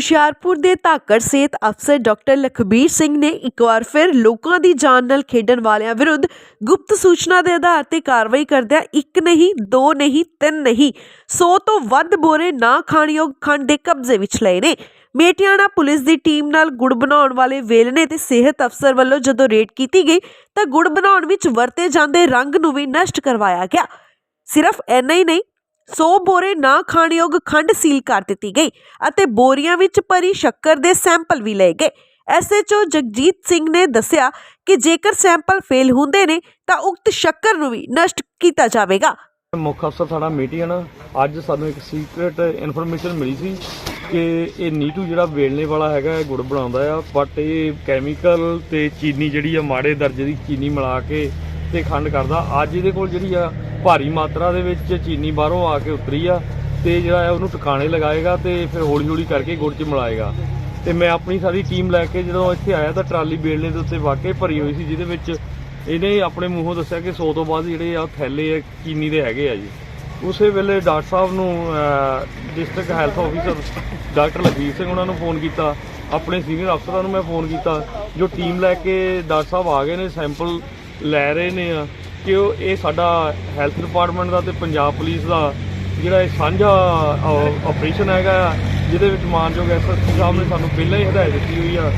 ਹੁਸ਼ਿਆਰਪੁਰ ਦੇ ਧਾਕੜ ਸਿਹਤ ਅਫਸਰ ਡਾਕਟਰ ਲਖਬੀਰ ਸਿੰਘ ਨੇ ਇੱਕ ਵਾਰ ਫਿਰ ਲੋਕਾਂ ਦੀ ਜਾਨ ਨਾਲ ਖੇਡਣ ਵਾਲਿਆਂ ਵਿਰੁੱਧ ਗੁਪਤ ਸੂਚਨਾ ਦੇ ਆਧਾਰ ਤੇ ਕਾਰਵਾਈ ਕਰਦਿਆਂ ਇੱਕ ਨਹੀਂ, ਦੋ ਨਹੀਂ, ਤਿੰਨ ਨਹੀਂ 100 ਤੋਂ ਵੱਧ ਬੋਰੇ ਨਾ ਖਾਣਯੋਗ ਖੰਡ ਦੇ ਕਬਜ਼ੇ ਵਿੱਚ ਲਏ ਨੇ। ਮੇਟਿਆਣਾ ਪੁਲਿਸ ਦੀ ਟੀਮ ਨਾਲ ਗੁੜ ਬਣਾਉਣ ਵਾਲੇ ਵੇਲਣੇ ਤੇ ਸਿਹਤ ਅਫਸਰ ਵੱਲੋਂ ਜਦੋਂ ਰੇਡ ਕੀਤੀ ਗਈ, ਤਾਂ ਗੁੜ ਬਣਾਉਣ ਵਿੱਚ ਵਰਤੇ ਜਾਂਦੇ ਰੰਗ ਨੂੰ ਵੀ ਨਸ਼ਟ ਕਰਵਾਇਆ ਗਿਆ। ਸਿਰਫ ਇੰਨਾ ਹੀ ਨਹੀਂ 100 ਬੋਰੇ ਨਾ ਖਾਣਯੋਗ ਖੰਡ ਸੀਲ ਕਰ ਦਿੱਤੀ ਗਈ ਅਤੇ ਬੋਰੀਆਂ ਵਿੱਚ ਭਰੀ ਸ਼ੱਕਰ ਦੇ ਸੈਂਪਲ ਵੀ ਲਏ ਗਏ। ਐਸਐਚਓ ਜਗਜੀਤ ਸਿੰਘ ਨੇ ਦੱਸਿਆ ਕਿ ਜੇਕਰ ਸੈਂਪਲ ਫੇਲ ਹੁੰਦੇ ਨੇ ਤਾਂ ਉਕਤ ਸ਼ੱਕਰ ਨੂੰ ਵੀ ਨਸ਼ਟ ਕੀਤਾ ਜਾਵੇਗਾ। ਮੁੱਖ ਅਫਸਰ ਸਾਡਾ ਮੀਟਿੰਗ ਅੱਜ ਸਾਨੂੰ ਇੱਕ ਸੀਕ੍ਰੀਟ ਇਨਫੋਰਮੇਸ਼ਨ ਮਿਲੀ ਸੀ ਕਿ ਇਹ ਨੀਟੂ ਜਿਹੜਾ ਵੇਲਣੇ ਵਾਲਾ ਹੈਗਾ, ਇਹ ਗੁੜ ਬਣਾਉਂਦਾ ਆ ਬਟ ਇਹ ਕੈਮੀਕਲ ਤੇ ਚੀਨੀ ਜਿਹੜੀ ਆ, ਮਾੜੇ ਦਰਜੇ ਦੀ ਚੀਨੀ ਮਿਲਾ ਕੇ ਤੇ ਖੰਡ ਕਰਦਾ। ਅੱਜ ਇਹਦੇ ਕੋਲ ਜਿਹੜੀ ਆ ਭਾਰੀ ਮਾਤਰਾ ਦੇ ਵਿੱਚ ਚੀਨੀ ਬਾਹਰੋਂ ਆ ਕੇ ਉਤਰੀ ਆ, ਤੇ ਜਿਹੜਾ ਹੈ ਉਹਨੂੰ ਟਿਕਾਣੇ ਲਗਾਏਗਾ ਤੇ ਫਿਰ ਹੌਲੀ ਹੌਲੀ ਕਰਕੇ ਗੁੜ 'ਚ ਮਿਲਾਏਗਾ। ਤੇ ਮੈਂ ਆਪਣੀ ਸਾਰੀ ਟੀਮ ਲੈ ਕੇ ਜਦੋਂ ਇੱਥੇ ਆਇਆ ਤਾਂ ਟਰਾਲੀ ਵੇਲਣੇ ਦੇ ਉੱਤੇ ਵਾਕਈ ਭਰੀ ਹੋਈ ਸੀ, ਜਿਹਦੇ ਵਿੱਚ ਇਹਨੇ ਆਪਣੇ ਮੂੰਹੋਂ ਦੱਸਿਆ ਕਿ 100 ਤੋਂ ਬਾਅਦ ਜਿਹੜੇ ਆ ਥੈਲੇ ਆ, ਚੀਨੀ ਦੇ ਹੈਗੇ ਆ ਜੀ। ਉਸੇ ਵੇਲੇ ਡਾਕਟਰ ਸਾਹਿਬ ਨੂੰ district health officer doctor Lakhvir Singh ਉਹਨਾਂ ਨੂੰ ਫੋਨ ਕੀਤਾ। ਆਪਣੇ ਸੀਨੀਅਰ ਅਫਸਰਾਂ ਨੂੰ ਮੈਂ ਫੋਨ ਕੀਤਾ, ਜੋ ਟੀਮ ਲੈ ਕੇ ਡਾਕਟਰ ਸਾਹਿਬ ਆ ਗਏ ਨੇ ਸੈਂਪਲ ਲੈ ਰਹੇ ਨੇ ਆ। ਕਿ ਉਹ ਇਹ ਸਾਡਾ ਹੈਲਥ ਡਿਪਾਰਟਮੈਂਟ ਦਾ ਤੇ ਪੰਜਾਬ ਪੁਲਿਸ ਦਾ ਜਿਹੜਾ ਇਹ ਸਾਂਝਾ ਆਪਰੇਸ਼ਨ ਹੈਗਾ ਆ, ਜਿਹਦੇ ਵਿੱਚ ਮਾਨਯੋਗ ਐਸਐਸਪੀ ਸਾਹਿਬ ਨੇ ਸਾਨੂੰ ਪਹਿਲਾਂ ਹੀ ਹਦਾਇਤ ਦਿੱਤੀ ਹੋਈ ਆ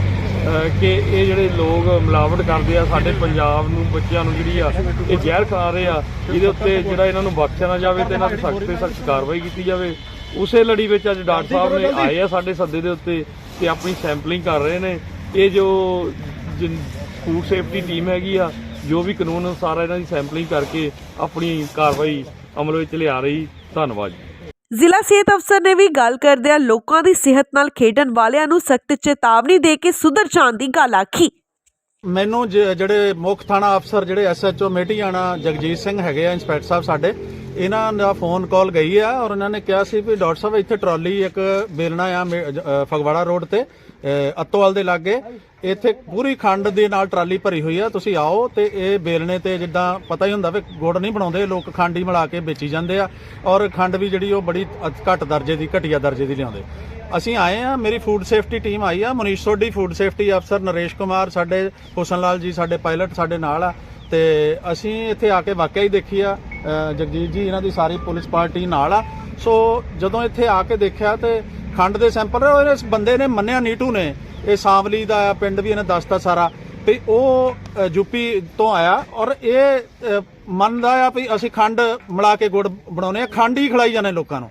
ਕਿ ਇਹ ਜਿਹੜੇ ਲੋਕ ਮਿਲਾਵਟ ਕਰਦੇ ਆ ਸਾਡੇ ਪੰਜਾਬ ਨੂੰ ਬੱਚਿਆਂ ਨੂੰ ਜਿਹੜੀ ਆ ਇਹ ਜ਼ਹਿਰ ਖਾ ਰਹੇ ਆ ਇਹਦੇ ਉੱਤੇ ਜਿਹੜਾ ਇਹਨਾਂ ਨੂੰ ਬਖਸ਼ਿਆ ਨਾ ਜਾਵੇ ਤੇ ਇਹਨਾਂ ਤੇ ਸਖਤ ਤੇ ਸਖਤ ਕਾਰਵਾਈ ਕੀਤੀ ਜਾਵੇ। ਉਸੇ ਲੜੀ ਵਿੱਚ ਅੱਜ ਡਾਕਟਰ ਸਾਹਿਬ ਨੇ ਆਏ ਆ ਸਾਡੇ ਸੱਦੇ ਦੇ ਉੱਤੇ ਤੇ ਆਪਣੀ ਸੈਂਪਲਿੰਗ ਕਰ ਰਹੇ ਨੇ। ਇਹ ਜੋ ਫੂਡ ਸੇਫਟੀ ਟੀਮ ਹੈਗੀ ਆ ਜੋ ਵੀ ਕਾਨੂੰਨ ਅਨੁਸਾਰ ਇਹਨਾਂ ਦੀ ਸੈਂਪਲਿੰਗ ਕਰਕੇ ਆਪਣੀ ਕਾਰਵਾਈ ਅਮਲ ਵਿੱਚ ਲਿਆ ਰਹੀ ਧੰਨਵਾਦ ਜੀ। ਜ਼ਿਲ੍ਹਾ ਸਿਹਤ ਅਫਸਰ ਨੇ ਵੀ ਗੱਲ ਕਰਦਿਆਂ ਲੋਕਾਂ ਦੀ ਸਿਹਤ ਨਾਲ ਖੇਡਣ ਵਾਲਿਆਂ ਨੂੰ ਸਖਤ ਚੇਤਾਵਨੀ ਦੇ ਕੇ ਸੁਧਰ ਜਾਣ ਦੀ ਗੱਲ ਆਖੀ। ਮੈਨੂੰ ਜਿਹੜੇ ਮੁੱਖ ਥਾਣਾ ਅਫਸਰ ਜਿਹੜੇ ਐਸਐਚਓ ਮੇਟੀਆਣਾ ਜਗਜੀਤ ਸਿੰਘ ਹੈਗੇ ਆ ਇੰਸਪੈਕਟਰ ਸਾਹਿਬ ਸਾਡੇ ਇਹਨਾਂ ਦਾ ਫੋਨ ਕਾਲ ਗਈ ਆ ਔਰ ਇਹਨਾਂ ਨੇ ਕਿਹਾ ਸੀ ਵੀ ਡਾਕਟਰ ਸਾਹਿਬ ਇੱਥੇ ਟਰਾਲੀ ਇੱਕ ਬੇਲਣਾ ਆ ਮੇ- ਅ, ਫਗਵਾੜਾ ਰੋਡ ਤੇ ਅ, ਅੱਤੋਵਾਲ ਦੇ ਲਾਗੇ। ਇੱਥੇ ਪੂਰੀ ਖੰਡ ਦੇ ਨਾਲ ਟਰਾਲੀ ਭਰੀ ਹੋਈ ਆ। ਤੁਸੀਂ ਆਓ ਤੇ ਇਹ ਬੇਲਣੇ ਤੇ ਜਿੱਦਾਂ ਪਤਾ ਹੀ ਹੁੰਦਾ ਵੀ ਗੁੜ ਨਹੀਂ ਬਣਾਉਂਦੇ ਲੋਕ ਖੰਡ ਹੀ ਮਿਲਾ ਕੇ ਵੇਚੀ ਜਾਂਦੇ ਆ। ਔਰ ਖੰਡ ਵੀ ਜਿਹੜੀ ਉਹ ਬੜੀ ਅ- ਘੱਟ ਦਰਜੇ ਦੀ ਘਟੀਆ ਦਰਜੇ ਦੀ ਲਿਆਉਂਦੇ। ਅਸੀਂ ਆਏ ਆ ਮੇਰੀ ਫੂਡ ਸੇਫਟੀ ਟੀਮ ਆਈ ਆ। ਮਨੀਸ਼ ਸੋਢੀ ਫੂਡ ਸੇਫਟੀ ਅਫਸਰ ਨਰੇਸ਼ ਕੁਮਾਰ ਸਾਡੇ ਹੁਸਨ ਲਾਲ ਜੀ ਸਾਡੇ ਪਾਇਲਟ ਸਾਡੇ ਨਾਲ ਆ। ਤੇ ਅਸੀਂ ਇੱਥੇ ਆ ਕੇ ਵਾਕਿਆ ਹੀ ਦੇਖੀ ਆ ਜਗਜੀਤ ਜੀ ਇਹਨਾਂ ਦੀ ਸਾਰੀ ਪੁਲਿਸ ਪਾਰਟੀ ਨਾਲ ਆ। ਸੋ ਜਦੋਂ ਇੱਥੇ ਆ ਕੇ ਦੇਖਿਆ ਤੇ ਖੰਡ ਦੇ ਸੈਂਪਲ ਉਹ ਇਸ ਬੰਦੇ ਨੇ ਮੰਨਿਆ ਨੀਟੂ ਨੇ। ਇਹ ਸਾਵਲੀ ਦਾ ਆ, ਪਿੰਡ ਵੀ ਇਹਨੇ ਦੱਸਤਾ ਸਾਰਾ। ਵੀ ਉਹ ਅ, ਯੂਪੀ ਤੋਂ ਆਇਆ ਔਰ ਇਹ ਮੰਨਦਾ ਆ ਵੀ ਅਸੀਂ ਖੰਡ ਮਿਲਾ ਕੇ ਗੁੜ ਬਣਾਉਨੇ ਆ। ਖੰਡ ਹੀ ਖਿਲਾਈ ਜਾਂਦੇ ਲੋਕਾਂ ਨੂੰ।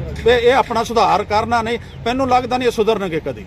ਇਹ ਆਪਣਾ ਸੁਧਾਰ ਕਰਨਾ ਨਹੀਂ ਮੈਨੂੰ ਲੱਗਦਾ ਨਹੀਂ ਇਹ ਸੁਧਰਨਗੇ ਕਦੀ।